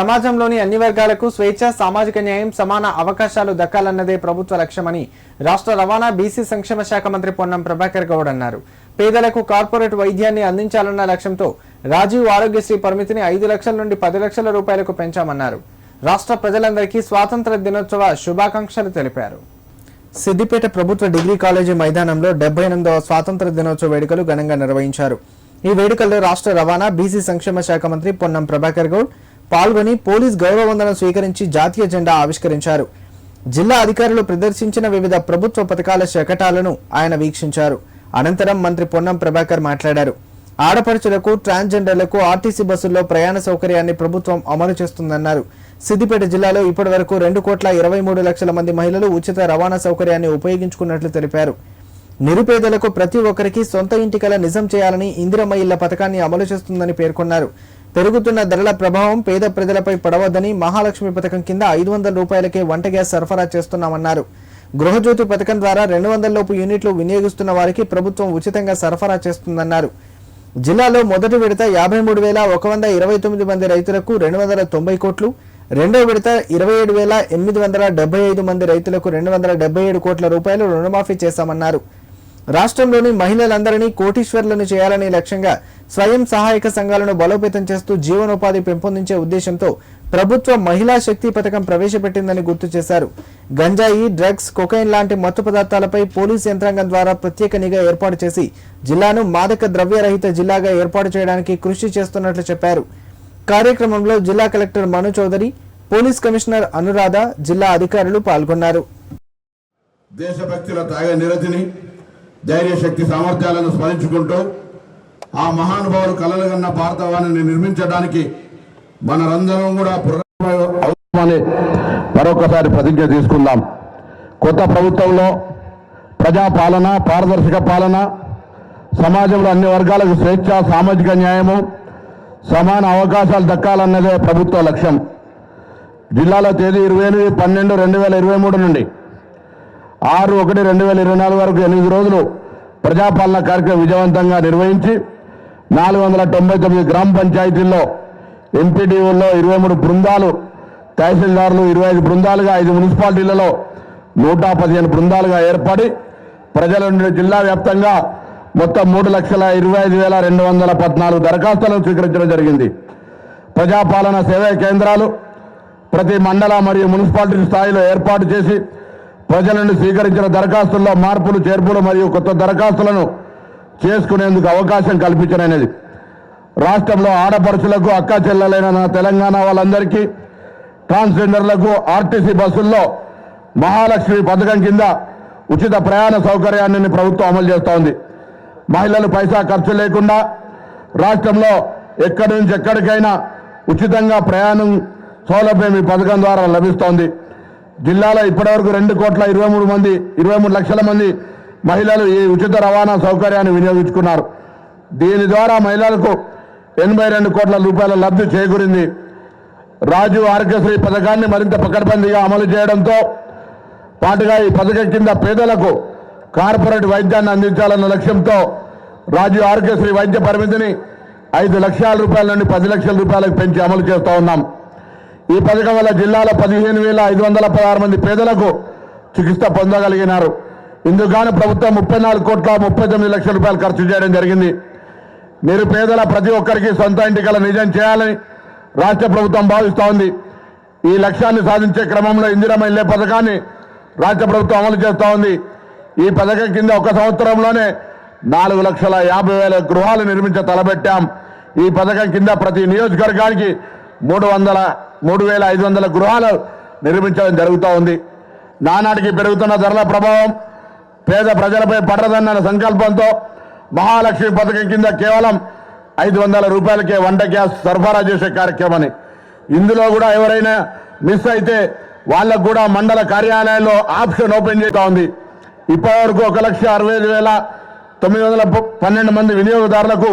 సమాజంలోని అన్ని వర్గాలకు స్వేచ్ఛ సామాజిక న్యాయం సమాన అవకాశాలు దక్కాలన్నదే ప్రభుత్వ లక్ష్యమని రాష్ట్ర రవాణా బీసీ సంక్షేమ శాఖ మంత్రి పొన్నం ప్రభాకర్ గౌడ్ అన్నారు. పేదలకు కార్పొరేట్ వైద్యాన్ని అందించాలన్న లక్ష్యంతో రాజీవ్ ఆరోగ్యశ్రీ పరిమితిని ఐదు లక్షల నుండి పది లక్షల రూపాయలకు పెంచామన్నారు. రాష్ట్ర ప్రజలందరికీ స్వాతంత్ర దినోత్సవ శుభాకాంక్షలు తెలిపారు. సిద్దిపేట ప్రభుత్వ డిగ్రీ కాలేజీ మైదానంలో డెబ్బై ఎనిమిదవ స్వాతంత్ర దినోత్సవ వేడుకలు ఘనంగా నిర్వహించారు. ఈ వేడుకల్లో రాష్ట్ర రవాణా బీసీ సంక్షేమ శాఖ మంత్రి పొన్నం ప్రభాకర్ గౌడ్ పాల్గొని పోలీస్ గౌరవ వందనం స్వీకరించి జాతీయ జెండా ఆవిష్కరించారు. జిల్లా అధికారులు ప్రదర్శించిన వివిధ ప్రభుత్వ పథకాల శకటాలను ఆయన వీక్షించారు. అనంతరం మంత్రి పొన్నం ప్రభాకర్ మాట్లాడారు. ఆడపడుచులకు ట్రాన్స్జెండర్లకు ఆర్టీసీ బస్సుల్లో ప్రయాణ సౌకర్యాన్ని ప్రభుత్వం అమలు చేస్తుందన్నారు. సిద్దిపేట జిల్లాలో ఇప్పటి వరకు రెండు కోట్ల ఇరవై మూడు లక్షల మంది మహిళలు ఉచిత రవాణా సౌకర్యాన్ని ఉపయోగించుకున్నట్లు తెలిపారు. నిరుపేదలకు ప్రతి ఒక్కరికి సొంత ఇంటికల నిజం చేయాలని ఇందిరమ్మ ఇళ్ళ పథకాన్ని అమలు చేస్తుందని పేర్కొన్నారు. పెరుగుతున్న ధరల ప్రభావం పేద ప్రజలపై పడవద్దని మహాలక్ష్మి పథకం కింద ఐదు వందల రూపాయలకే వంట గ్యాస్ సరఫరా చేస్తున్నామన్నారు. గృహజ్యోతి పథకం ద్వారా రెండు వందల లోపు యూనిట్లు వినియోగిస్తున్న వారికి ప్రభుత్వం ఉచితంగా సరఫరా చేస్తుందన్నారు. జిల్లాలో మొదటి విడత యాభై మూడు వేల ఒక వంద ఇరవై తొమ్మిది మంది రైతులకు రెండు వందల తొంభై కోట్లు రెండో విడత ఇరవై ఏడు వేల ఎనిమిది వందల డెబ్బై ఐదు మంది రైతులకు రెండు వందల డెబ్బై ఏడు కోట్ల రూపాయలు రుణమాఫీ చేశామన్నారు. రాష్ట్రంలోని మహిళలందరినీ కోటీశ్వర్లను చేయాలనే లక్ష్యంగా స్వయం సహాయక సంఘాలను బలోపేతం చేస్తూ జీవనోపాధి పెంపొందించే ఉద్దేశంతో ప్రభుత్వ మహిళా శక్తి పథకం ప్రవేశపెట్టిందని గుర్తు చేశారు. గంజాయి డ్రగ్స్ కొకైన్ లాంటి మత్తు పదార్థాలపై పోలీస్ యంత్రాంగం ద్వారా ప్రత్యేక నిఘా ఏర్పాటు చేసి జిల్లాను మాదక ద్రవ్యరహిత జిల్లాగా ఏర్పాటు చేయడానికి కృషి చేస్తున్నట్లు చెప్పారు. కార్యక్రమంలో జిల్లా collector Manu Chaudhary police commissioner Anuradha జిల్లా అధికారులు పాల్గొన్నారు. దేశభక్తుల త్యాగ నిరతిని ధైర్యశక్తి సామర్థ్యాలను స్మరించుకుంటూ ఆ మహానుభావులు కలలు కన్న భారతవాణిని నిర్మించడానికి మనందరం కూడా అవసరమని మరొకసారి ప్రతిజ్ఞ తీసుకుందాం. కొత్త ప్రభుత్వంలో ప్రజాపాలన పారదర్శక పాలన సమాజంలో అన్ని వర్గాలకు స్వేచ్ఛ సామాజిక న్యాయము సమాన అవకాశాలు దక్కాలన్నదే ప్రభుత్వ లక్ష్యం. జిల్లాలో తేదీ ఇరవై ఎనిమిది పన్నెండు రెండు వేల ఇరవై మూడు నుండి ఆరు ఒకటి రెండు వేల ఇరవై నాలుగు వరకు ఎనిమిది రోజులు ప్రజాపాలన కార్యక్రమం విజయవంతంగా నిర్వహించి నాలుగు వందల తొంభై తొమ్మిది గ్రామ పంచాయతీల్లో ఎంపీడీఓల్లో ఇరవై మూడు బృందాలు తహసీల్దారులు ఇరవై ఐదు బృందాలుగా ఐదు మున్సిపాలిటీలలో నూట పదిహేను బృందాలుగా ఏర్పడి ప్రజల నుండి జిల్లా వ్యాప్తంగా మొత్తం మూడు లక్షల ఇరవై ఐదు వేల రెండు వందల పద్నాలుగు దరఖాస్తులను స్వీకరించడం జరిగింది. ప్రజాపాలన సేవా కేంద్రాలు ప్రతి మండల మరియు మున్సిపాలిటీ స్థాయిలో ఏర్పాటు చేసి ప్రజల నుండి స్వీకరించిన దరఖాస్తుల్లో మార్పులు చేర్పులు మరియు కొత్త దరఖాస్తులను చేసుకునేందుకు అవకాశం కల్పించననేది. రాష్ట్రంలో ఆడపడుచులకు అక్క చెల్లెలైన నా తెలంగాణ వాళ్ళందరికీ ట్రాన్స్జెండర్లకు ఆర్టీసీ బస్సుల్లో మహాలక్ష్మి పథకం కింద ఉచిత ప్రయాణ సౌకర్యాన్ని ప్రభుత్వం అమలు చేస్తోంది మహిళలు పైసా ఖర్చు లేకుండా రాష్ట్రంలో ఎక్కడి నుంచి ఎక్కడికైనా ఉచితంగా ప్రయాణం సౌలభ్యం ఈ పథకం ద్వారా లభిస్తోంది. జిల్లాలో ఇప్పటివరకు రెండు కోట్ల ఇరవై మూడు మంది ఇరవై మూడు లక్షల మంది మహిళలు ఈ ఉచిత రవాణా సౌకర్యాన్ని వినియోగించుకున్నారు. దీని ద్వారా మహిళలకు ఎనభై రెండు కోట్ల రూపాయల లబ్ధి చేకూరింది. రాజు ఆరోగ్యశ్రీ పథకాన్ని మరింత పకడ్బందీగా అమలు చేయడంతో పాటుగా ఈ పథకం కింద పేదలకు కార్పొరేట్ వైద్యాన్ని అందించాలన్న లక్ష్యంతో రాజు ఆరోగ్యశ్రీ వైద్య పరిమితిని ఐదు లక్షల రూపాయల నుండి పది లక్షల రూపాయలకు పెంచి అమలు చేస్తూ ఉన్నాం. ఈ పథకం వల్ల జిల్లాలో పదిహేను వేల ఐదు వందల పదహారు మంది పేదలకు చికిత్స పొందగలిగినారు. ఇందుకుగాను ప్రభుత్వం ముప్పై నాలుగు కోట్ల ముప్పై తొమ్మిది లక్షల రూపాయలు ఖర్చు చేయడం జరిగింది. నిరుపేదల ప్రతి ఒక్కరికి సొంత ఇంటికల నిజం చేయాలని రాష్ట్ర ప్రభుత్వం భావిస్తూ ఉంది ఈ లక్ష్యాన్ని సాధించే క్రమంలో ఇందిరమ్మ ఇల్లే పథకాన్ని రాష్ట్ర ప్రభుత్వం అమలు చేస్తూ ఉంది ఈ పథకం కింద ఒక సంవత్సరంలోనే నాలుగు లక్షల యాభై వేల గృహాలు నిర్మించ తలబెట్టాం ఈ పథకం కింద ప్రతి నియోజకవర్గానికి మూడు వందల మూడు వేల ఐదు వందల గృహాలు నిర్మించడం జరుగుతూ ఉంది. నానాటికి పెరుగుతున్న ధరల ప్రభావం పేద ప్రజలపై పడదన్న సంకల్పంతో మహాలక్ష్మి పథకం కింద కేవలం ఐదు వందల రూపాయలకే వంట గ్యాస్ సరఫరా చేసే కార్యక్రమాన్ని ఇందులో కూడా ఎవరైనా మిస్ అయితే వాళ్ళకు కూడా మండల కార్యాలయంలో ఆప్షన్ ఓపెన్ చేస్తూ ఉంది. ఇప్పటివరకు ఒక లక్ష అరవై ఐదు వేల తొమ్మిది వందల పన్నెండు మంది వినియోగదారులకు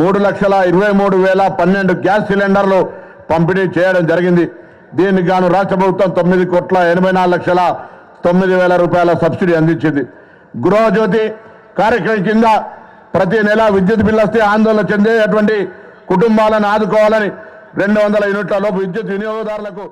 మూడు లక్షల ఇరవై మూడు వేల పన్నెండు గ్యాస్ సిలిండర్లు పంపిణీ చేయడం జరిగింది. దీనికి గాను రాష్ట్ర ప్రభుత్వం తొమ్మిది కోట్ల ఎనభై నాలుగు లక్షల తొమ్మిది వేల రూపాయల సబ్సిడీ అందించింది. గృహజ్యోతి కార్యక్రమం కింద ప్రతి నెల విద్యుత్ బిల్లు వస్తే ఆందోళన చెందేటువంటి కుటుంబాలను ఆదుకోవాలని రెండు వందల యూనిట్ల లోపు విద్యుత్ వినియోగదారులకు